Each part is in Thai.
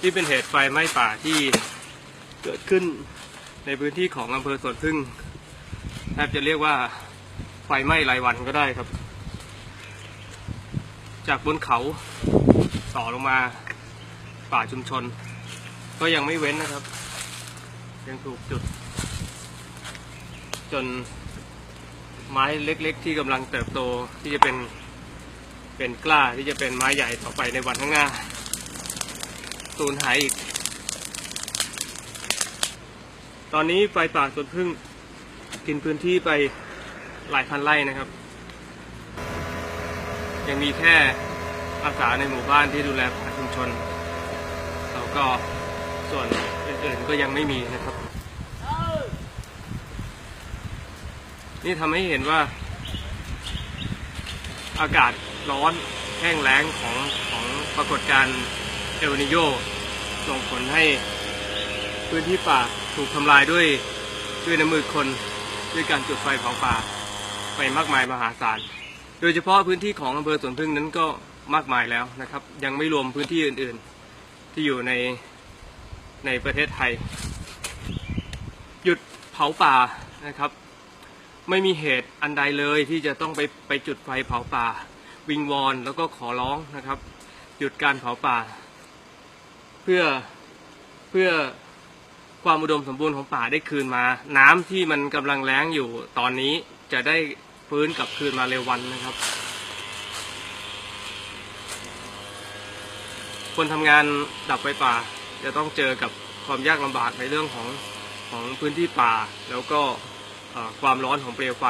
ที่เป็นเหตุไฟไหม้ป่าที่เกิดขึ้นในพื้นที่ของอำเภอสวนพึ่งแทบจะเรียกว่าไฟไหม้รายวันก็ได้ครับ จากบนเขาต่อลงมาป่าชุมชน ก็ยังไม่เว้นนะครับ ยังถูกจุด จนไม้เล็กๆ ที่กำลังเติบโตที่จะเป็นเป็นกล้าที่จะเป็นไม้ใหญ่ต่อไปในวันข้างหน้า สูญหายอีก ตอนนี้ไฟป่าสวนพึ่งกินพื้นที่ไปหลายพันไร่นะครับ ยังมีแค่อาสาในหมู่บ้านที่ดูแลป่าชุมชนแล้วก็ส่วนอื่นๆก็ยังไม่มีนะครับ นี่ทำให้เห็นว่าอากาศร้อนแห้งแล้งของของปรากฏการณ์ เอลนิโยส่งผลให้พื้นที่ป่าถูกทำลายด้วยด้วยน้ำมือคนด้วยการจุดไฟเผาป่าไปมากมายมหาศาล โดยเฉพาะพื้นที่ของอำเภอสวนพึ่งนั้นก็มากมายแล้วนะครับ ยังไม่รวมพื้นที่อื่นๆ ที่อยู่ในในประเทศไทย หยุดเผาป่านะครับ ไม่มีเหตุอันใดเลยที่จะต้องไปไปจุดไฟเผาป่า วิงวอนแล้วก็ขอร้องนะครับ หยุดการเผาป่า พื่อเพื่อความอุดมสมบูรณ์ของป่าได้คืนมา น้ำที่มันกำลังแล้งอยู่ตอนนี้จะได้ฟื้นกลับคืนมาเร็ววันนะครับ คนทำงานดับไฟป่า จะต้องเจอกับความยากลำบากในเรื่องของของพื้นที่ป่า แล้วก็ความร้อนของเปลวไฟ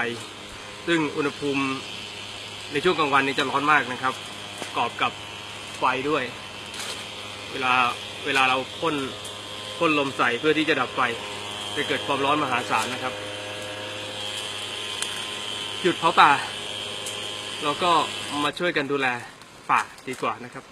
ซึ่งอุณหภูมิในช่วงกลางวันนี้จะร้อนมากนะครับ กอบกับไฟด้วย เวลา เวลาเราพ่นพ่นลมใส่เพื่อที่จะดับไฟจะเกิดความร้อนมหาศาลนะครับ หยุดเผาป่า แล้วก็มาช่วยกันดูแลป่าดีกว่านะครับ